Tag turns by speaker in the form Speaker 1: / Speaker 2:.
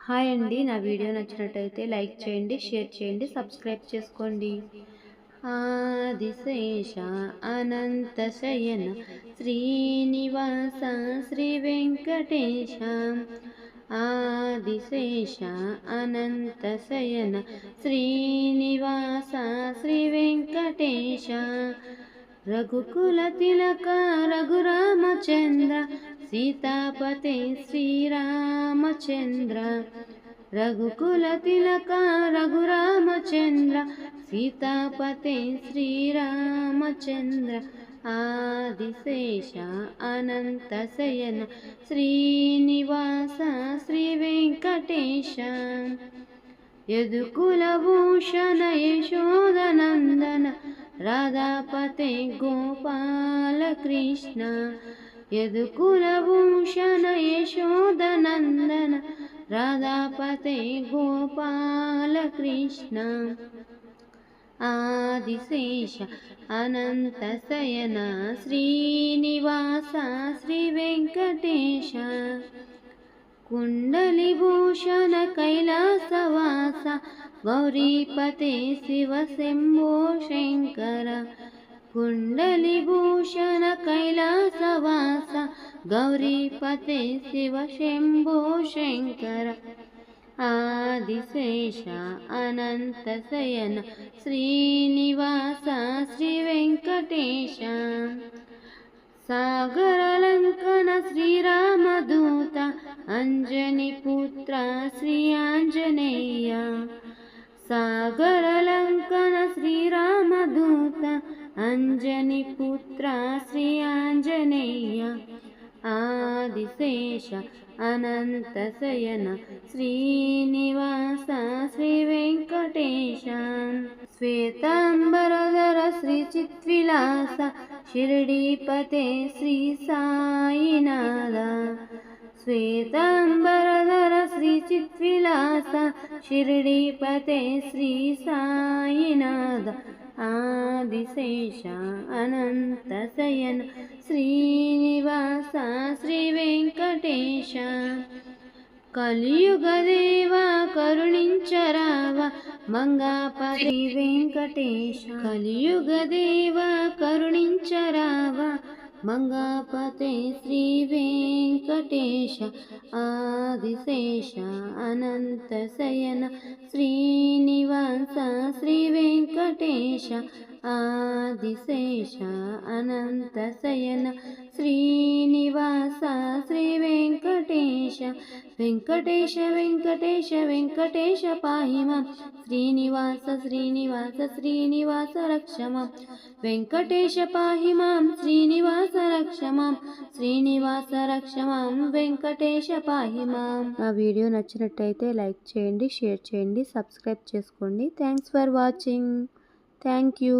Speaker 1: Hi అండి. నా video నచ్చినట్టయితే లైక్ చేయండి షేర్ చేయండి సబ్స్క్రైబ్ చేసుకోండి. ఆదిశేష అనంత శయన శ్రీనివాస శ్రీ వెంకటేశ ఆదిశేష అనంత శయన శ్రీనివాస శ్రీ వెంకటేశ రఘుకుల తిలక రఘురామచంద్ర సీతాపతే శ్రీరామచంద్ర రఘుకుల తిలక రఘురామచంద్ర సీతాపతే శ్రీరామచంద్ర ఆదిశేష అనంత శయన శ్రీనివాస శ్రీ వెంకటేశ. యదుకులభూషణ యశోదనందన రాధాపతే గోపాలకృష్ణ यदुकुलभूषण यशोदनन्दन राधापते गोपालकृष्ण। आदिशेष अनन्तशयन श्रीनिवास श्रीवेङ्कटेश। कुण्डलिभूषणकैलासवासा गौरीपते शिवशम्भो शङ्कर कुण्डलिभूषण कैलासवास गौरीपते शिव शम्भो शङ्कर आदिशेष अनन्तशयन श्रीनिवास श्रीवेङ्कटेश सागरलङ्कन श्रीरामदूत अञ्जनिपुत्र अञ्जनिपुत्र श्री आञ्जनेय आदिशेष अनन्तशयन श्रीनिवास श्रीवेङ्कटेश श्वेताम्बरधर श्रीचित्विलास शिर्डीपते श्री साईनाथ श्वेताम्बरधर श्रीचित्विलास शिर्डीपते ఆదిశేష అనంత శయన శ్రీనివాస శ్రీ వెంకటేశ కలియుగదేవా కరుణించరావా మంగాపతి వెంకటేశ. కలియుగదేవా కరుణించ మంగాపతే శ్రీ వెంకటేశ ఆదిశేష అనంత శయన శ్రీనివాస శ్రీ వెంకటేశ ఆదిశేష వెంకటేశ వెంకటేశ వెంకటేశ వెంకటేశ పాహిమ. శ్రీనివాస శ్రీనివాస శ్రీనివాస రక్షమ. వెంకటేశ పాహిమాం శ్రీనివాస రక్షమాం. శ్రీనివాస రక్షమాం వెంకటేశ పాహి నా వీడియో నచ్చినట్టయితే లైక్ చేయండి షేర్ చేయండి సబ్స్క్రైబ్ చేసుకోండి. Thanks for watching. Thank you.